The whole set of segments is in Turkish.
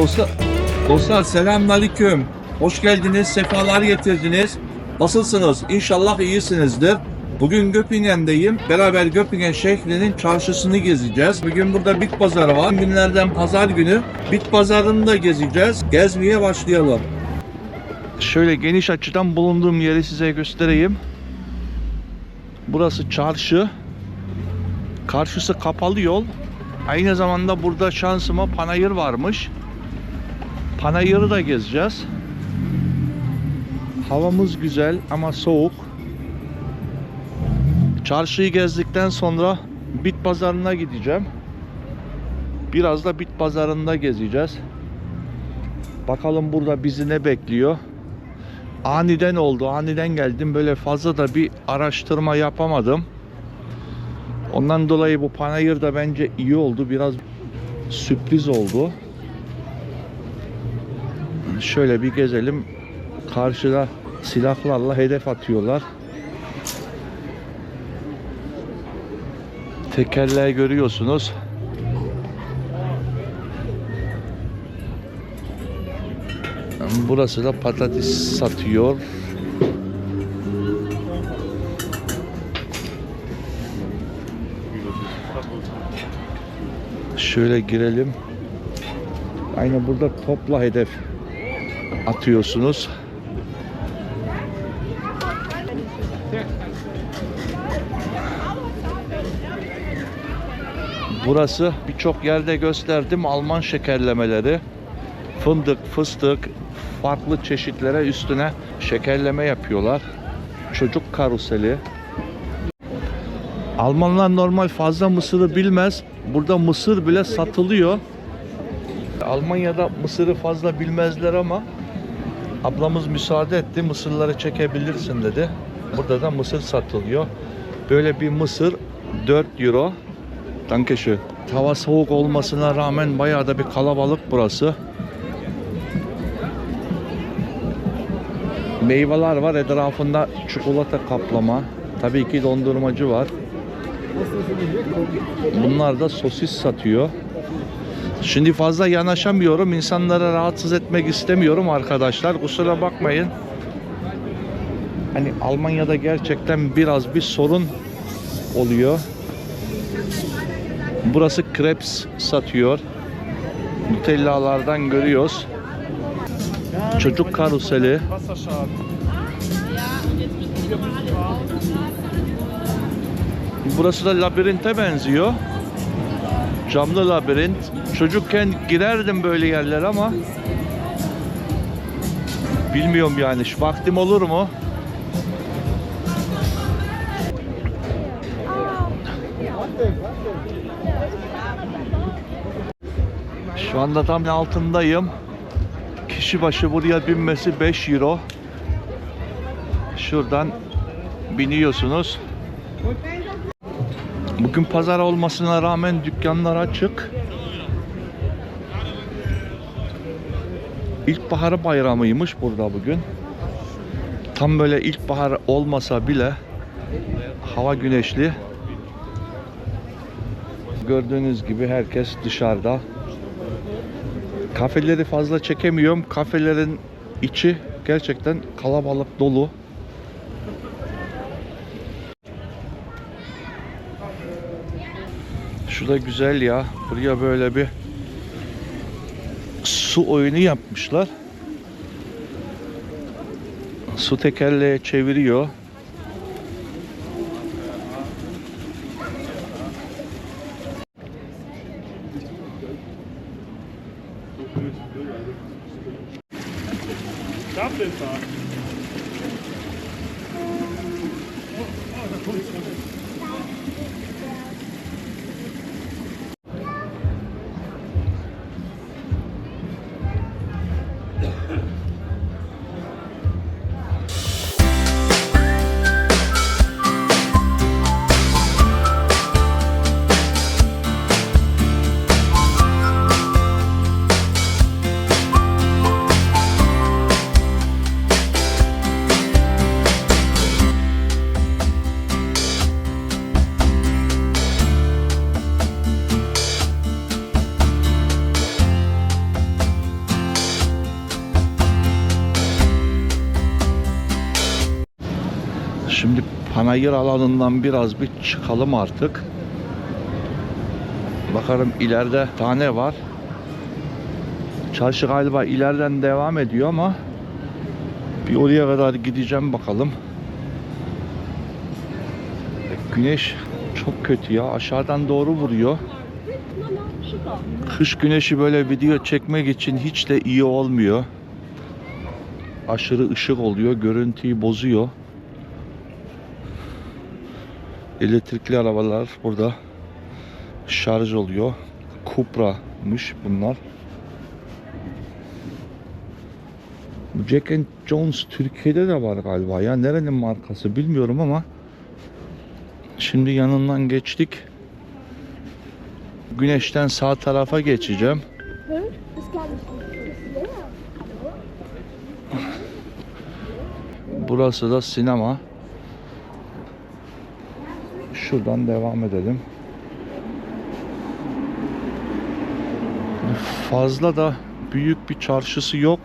Dostlar, dostlar selamünaleyküm. Hoş geldiniz, sefalar getirdiniz. Nasılsınız? İnşallah iyisinizdir. Bugün Göpingen'deyim. Beraber Göpingen şehrinin çarşısını gezeceğiz. Bugün burada bit pazarı var. Günlerden pazar günü bit pazarını da gezeceğiz. Gezmeye başlayalım. Şöyle geniş açıdan bulunduğum yeri size göstereyim. Burası çarşı. Karşısı kapalı yol. Aynı zamanda burada şansıma panayır varmış. Panayırı da gezeceğiz. Havamız güzel ama soğuk. Çarşıyı gezdikten sonra bit pazarına gideceğim. Biraz da bit pazarında gezeceğiz. Bakalım burada bizi ne bekliyor. Aniden oldu. Aniden geldim. Böyle fazla da bir araştırma yapamadım. Ondan dolayı bu panayır da bence iyi oldu. Biraz sürpriz oldu. Şöyle bir gezelim. Karşıda silahlarla hedef atıyorlar. Tekerleği görüyorsunuz. Burası da patates satıyor. Şöyle girelim. Aynı burada topla hedef atıyorsunuz. Burası birçok yerde gösterdim Alman şekerlemeleri. Fındık, fıstık, farklı çeşitlere üstüne şekerleme yapıyorlar. Çocuk karuseli. Almanlar normal fazla mısırı bilmez. Burada mısır bile satılıyor. Almanya'da mısırı fazla bilmezler ama ablamız müsaade etti. Mısırları çekebilirsin dedi. Burada da mısır satılıyor. Böyle bir mısır 4 euro. Dankeschön. Hava soğuk olmasına rağmen bayağı da bir kalabalık burası. Meyveler var etrafında çikolata kaplama. Tabii ki dondurmacı var. Bunlar da sosis satıyor. Şimdi fazla yanaşamıyorum. İnsanları rahatsız etmek istemiyorum arkadaşlar. Kusura bakmayın. Hani Almanya'da gerçekten biraz bir sorun oluyor. Burası kreps satıyor. Nutellalardan görüyoruz. Çocuk karuseli. Burası da labirente benziyor. Camlı labirent. Çocukken girerdim böyle yerler ama bilmiyorum yani. Şu vaktim olur mu? Şu anda tam altındayım. Kişi başı buraya binmesi 5 euro. Şuradan biniyorsunuz. Bugün pazar olmasına rağmen dükkanlar açık. İlkbahar bayramıymış burada bugün. Tam böyle ilkbahar olmasa bile hava güneşli. Gördüğünüz gibi herkes dışarıda. Kafeleri fazla çekemiyorum. Kafelerin içi gerçekten kalabalık dolu. Şu da güzel ya. Buraya böyle bir su oyunu yapmışlar. Su tekerleğe çeviriyor. Panayır alanından biraz bir çıkalım artık. Bakalım ileride tane var. Çarşı galiba ileriden devam ediyor ama bir oraya kadar gideceğim bakalım. Güneş çok kötü ya. Aşağıdan doğru vuruyor. Kış güneşi böyle video çekmek için hiç de iyi olmuyor. Aşırı ışık oluyor. Görüntüyü bozuyor. Elektrikli arabalar burada şarj oluyor. Cupra'mış bunlar. Bu Jack and Jones Türkiye'de de var galiba ya. Nerenin markası bilmiyorum ama şimdi yanından geçtik. Güneşten sağ tarafa geçeceğim. Burası da sinema. Şuradan devam edelim. Fazla da büyük bir çarşısı yok.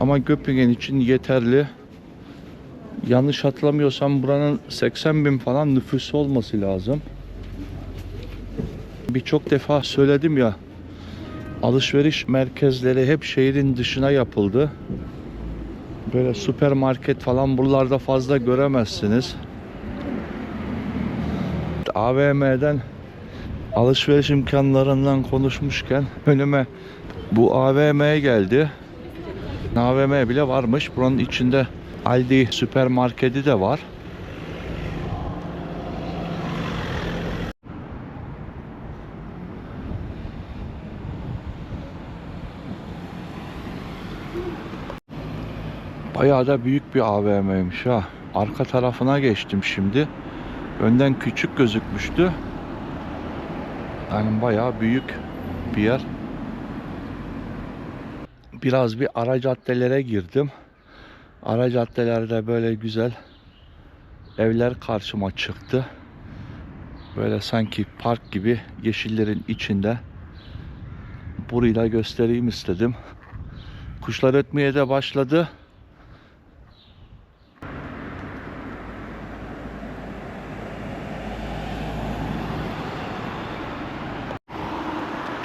Ama Göppingen için yeterli. Yanlış hatırlamıyorsam buranın 80 bin falan nüfusu olması lazım. Birçok defa söyledim ya alışveriş merkezleri hep şehrin dışına yapıldı. Böyle süpermarket falan buralarda fazla göremezsiniz. AVM'den alışveriş imkanlarından konuşmuşken önüme bu AVM geldi. AVM bile varmış. Buranın içinde Aldi süpermarketi de var. Bayağı da büyük bir AVM'ymiş ha. Arka tarafına geçtim şimdi. Önden küçük gözükmüştü. Yani bayağı büyük bir yer. Biraz bir ara caddelere girdim. Ara caddelerde böyle güzel evler karşıma çıktı. Böyle sanki park gibi yeşillerin içinde. Burayı da göstereyim istedim. Kuşlar ötmeye de başladı.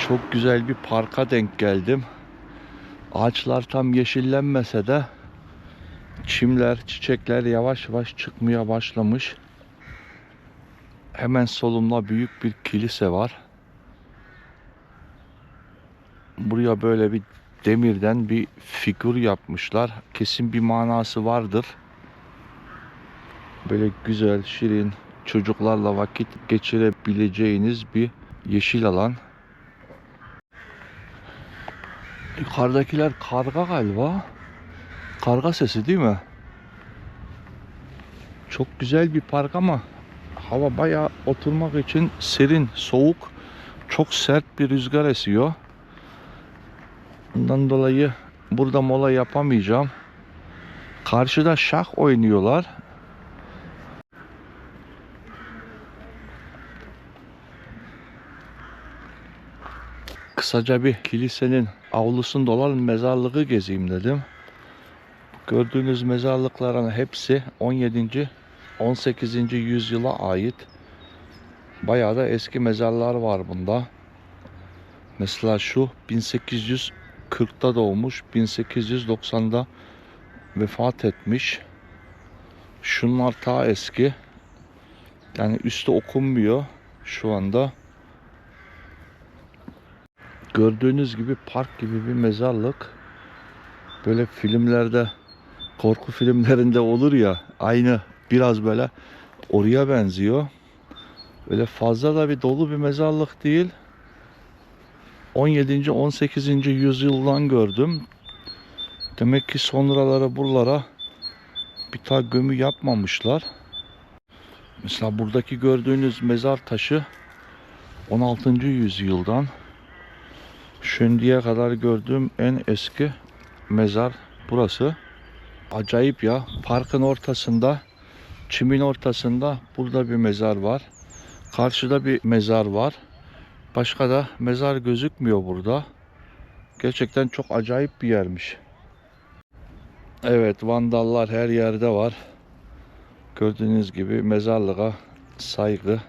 Çok güzel bir parka denk geldim. Ağaçlar tam yeşillenmese de çimler, çiçekler yavaş yavaş çıkmaya başlamış. Hemen solumda büyük bir kilise var. Buraya böyle bir demirden bir figür yapmışlar. Kesin bir manası vardır. Böyle güzel, şirin, çocuklarla vakit geçirebileceğiniz bir yeşil alan. Yukarıdakiler karga galiba. Karga sesi değil mi? Çok güzel bir park ama hava bayağı oturmak için serin, soğuk, çok sert bir rüzgar esiyor. Bundan dolayı burada mola yapamayacağım. Karşıda şah oynuyorlar. Kısaca bir kilisenin avlusunda olan mezarlığı gezeyim dedim. Gördüğünüz mezarlıkların hepsi 17. 18. yüzyıla ait. Bayağı da eski mezarlar var bunda. Mesela şu 1840'ta doğmuş, 1890'da vefat etmiş. Şunlar ta eski. Yani üstü okunmuyor şu anda. Gördüğünüz gibi park gibi bir mezarlık. Böyle filmlerde, korku filmlerinde olur ya, aynı biraz böyle oraya benziyor. Öyle fazla da bir dolu bir mezarlık değil. 17. 18. yüzyıldan gördüm. Demek ki sonraları buralara bir ta gömü yapmamışlar. Mesela buradaki gördüğünüz mezar taşı 16. yüzyıldan. Şimdiye kadar gördüğüm en eski mezar burası. Acayip ya. Parkın ortasında, çimin ortasında burada bir mezar var. Karşıda bir mezar var. Başka da mezar gözükmüyor burada. Gerçekten çok acayip bir yermiş. Evet vandallar her yerde var. Gördüğünüz gibi mezarlığa saygı.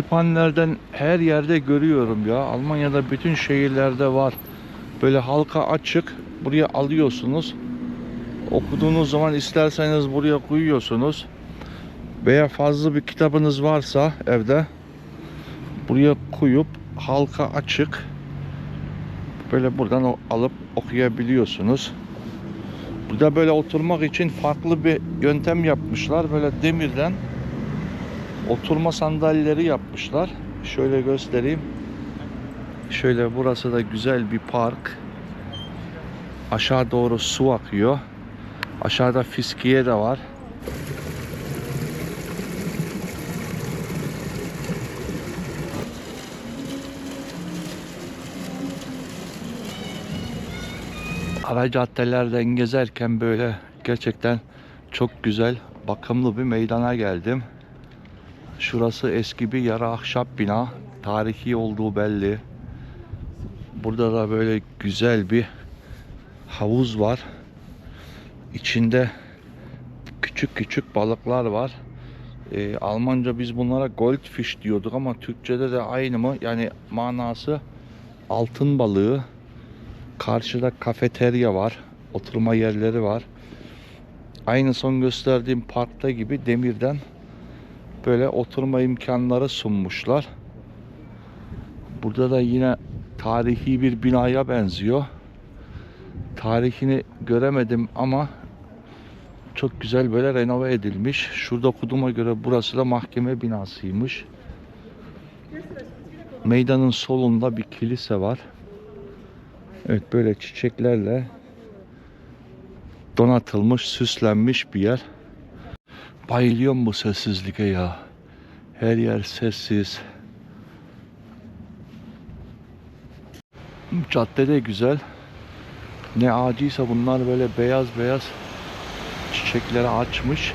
Kütüphanelerden her yerde görüyorum ya. Almanya'da bütün şehirlerde var. Böyle halka açık. Buraya alıyorsunuz. Okuduğunuz zaman isterseniz buraya koyuyorsunuz. Veya fazla bir kitabınız varsa evde buraya koyup halka açık böyle buradan alıp okuyabiliyorsunuz. Burada böyle oturmak için farklı bir yöntem yapmışlar. Böyle demirden oturma sandalyeleri yapmışlar. Şöyle göstereyim. Şöyle burası da güzel bir park. Aşağı doğru su akıyor. Aşağıda fiskiye de var. Ara caddelerden gezerken böyle gerçekten çok güzel, bakımlı bir meydana geldim. Şurası eski bir yarı ahşap bina. Tarihi olduğu belli. Burada da böyle güzel bir havuz var. İçinde küçük küçük balıklar var. Ee, Almanca biz bunlara goldfish diyorduk ama Türkçe'de de aynı mı? Yani manası altın balığı. Karşıda kafeterya var. Oturma yerleri var. Aynı son gösterdiğim parkta gibi demirden böyle oturma imkanları sunmuşlar. Burada da yine tarihi bir binaya benziyor. Tarihini göremedim ama çok güzel böyle renove edilmiş. Şurada okuduğuma göre burası da mahkeme binasıymış. Meydanın solunda bir kilise var. Evet böyle çiçeklerle donatılmış, süslenmiş bir yer. Bayılıyorum bu sessizliğe ya. Her yer sessiz. Cadde de güzel. Ne ağacıysa bunlar böyle beyaz beyaz çiçekleri açmış.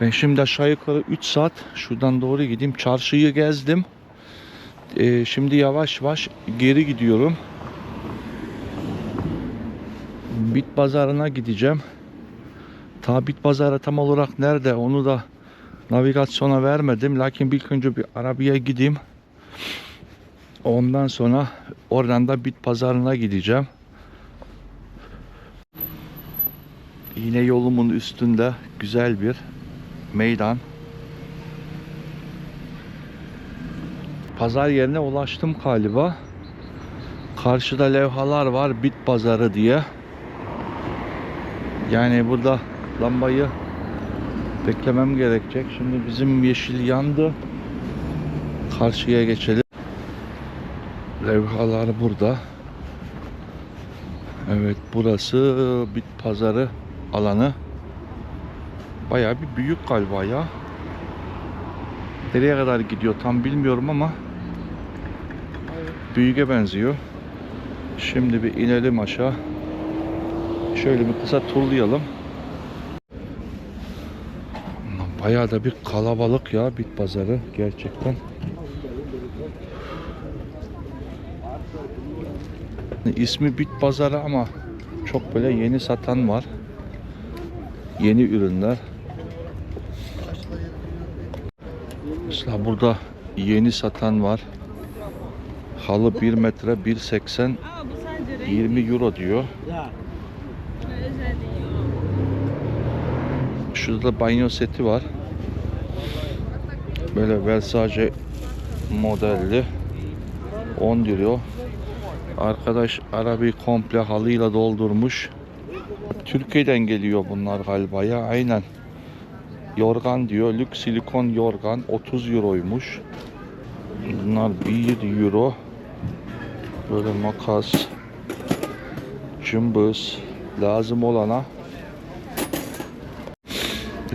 Ben şimdi aşağı yukarı 3 saat şuradan doğru gideyim. Çarşıyı gezdim. Ee, şimdi yavaş yavaş geri gidiyorum. Bit pazarına gideceğim. Ta bit pazarı tam olarak nerede onu da navigasyona vermedim. Lakin ilk önce bir arabaya gideyim. Ondan sonra oradan da bit pazarına gideceğim. Yine yolumun üstünde güzel bir meydan. Pazar yerine ulaştım galiba. Karşıda levhalar var bit pazarı diye. Yani burada lambayı beklemem gerekecek. Şimdi bizim yeşil yandı. Karşıya geçelim. Levhalar burada. Evet burası bit pazarı alanı. Bayağı bir büyük galiba ya. Nereye kadar gidiyor tam bilmiyorum ama büyüğe benziyor. Şimdi bir inelim aşağı. Şöyle bir kısa turlayalım. Bayağı da bir kalabalık ya bit pazarı gerçekten. İsmi bit pazarı ama çok böyle yeni satan var. Yeni ürünler. Mesela burada yeni satan var. Halı 1 metre 1.80 Aa bu sadece renk 20 euro diyor. özel değil. Şurada da banyo seti var. Böyle Versace modelli 10 euro. Arkadaş arabayı komple halıyla doldurmuş. Türkiye'den geliyor bunlar galiba ya aynen. Yorgan diyor. Lüks silikon yorgan 30 euroymuş. Bunlar 1 euro. Böyle makas, cımbız lazım olana.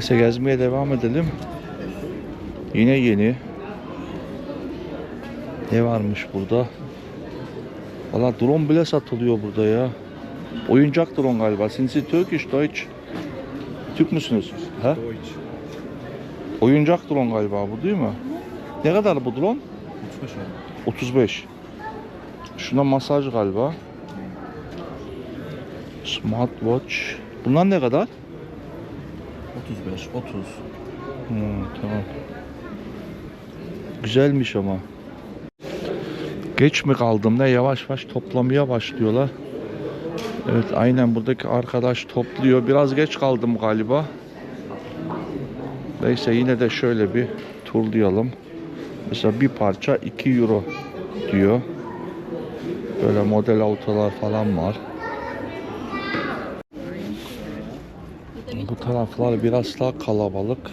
Neyse gezmeye devam edelim. Yine yeni. Ne varmış burada? Valla drone bile satılıyor burada ya. Oyuncak drone galiba. Sind Sie Turkish, Deutsch? Türk müsünüz? Ha? Oyuncak drone galiba bu değil mi? Ne kadar bu drone? 35. Şuna masaj galiba. Smartwatch. Bunlar ne kadar? 35, 30. Hmm, tamam. Güzelmiş ama. Geç mi kaldım ne yavaş yavaş toplamaya başlıyorlar. Evet aynen buradaki arkadaş topluyor. Biraz geç kaldım galiba. Neyse yine de şöyle bir turlayalım. Mesela bir parça 2 euro diyor. Böyle model autolar falan var. Bu taraflar biraz daha kalabalık.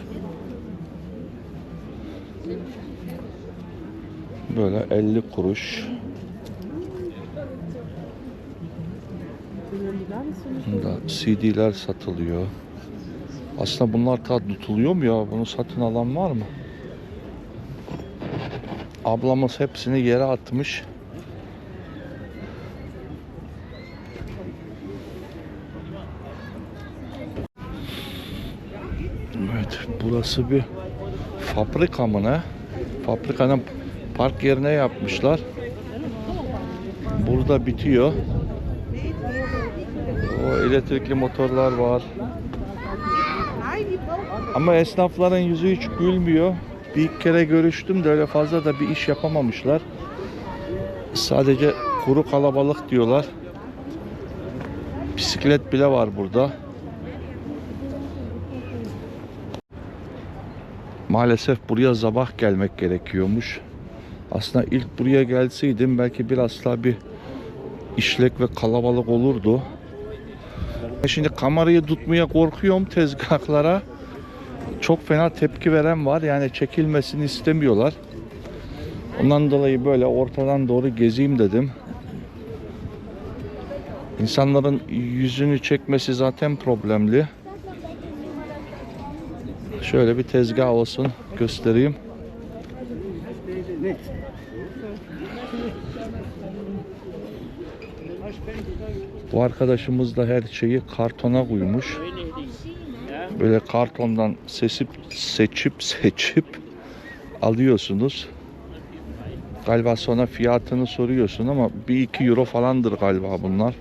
Böyle 50 kuruş. Bunda CD'ler satılıyor. Aslında bunlar ta tutuluyor mu ya? Bunu satın alan var mı? Ablamız hepsini yere atmış. Evet, burası bir fabrika mı ne? Fabrikanın park yerine yapmışlar. Burada bitiyor. O elektrikli motorlar var. Ama esnafların yüzü hiç gülmüyor. Bir kere görüştüm de öyle fazla da bir iş yapamamışlar. Sadece kuru kalabalık diyorlar. Bisiklet bile var burada. Maalesef buraya sabah gelmek gerekiyormuş. Aslında ilk buraya gelseydim belki biraz daha bir işlek ve kalabalık olurdu. Ben Şimdi kamerayı tutmaya korkuyorum tezgahlara. Çok fena tepki veren var. Yani çekilmesini istemiyorlar. Ondan dolayı böyle ortadan doğru gezeyim dedim. İnsanların yüzünü çekmesi zaten problemli. Şöyle bir tezgah olsun göstereyim. Bu arkadaşımız da her şeyi kartona koymuş. Böyle kartondan sesip seçip seçip alıyorsunuz. Galiba sonra fiyatını soruyorsun ama 1-2 euro falandır galiba bunlar.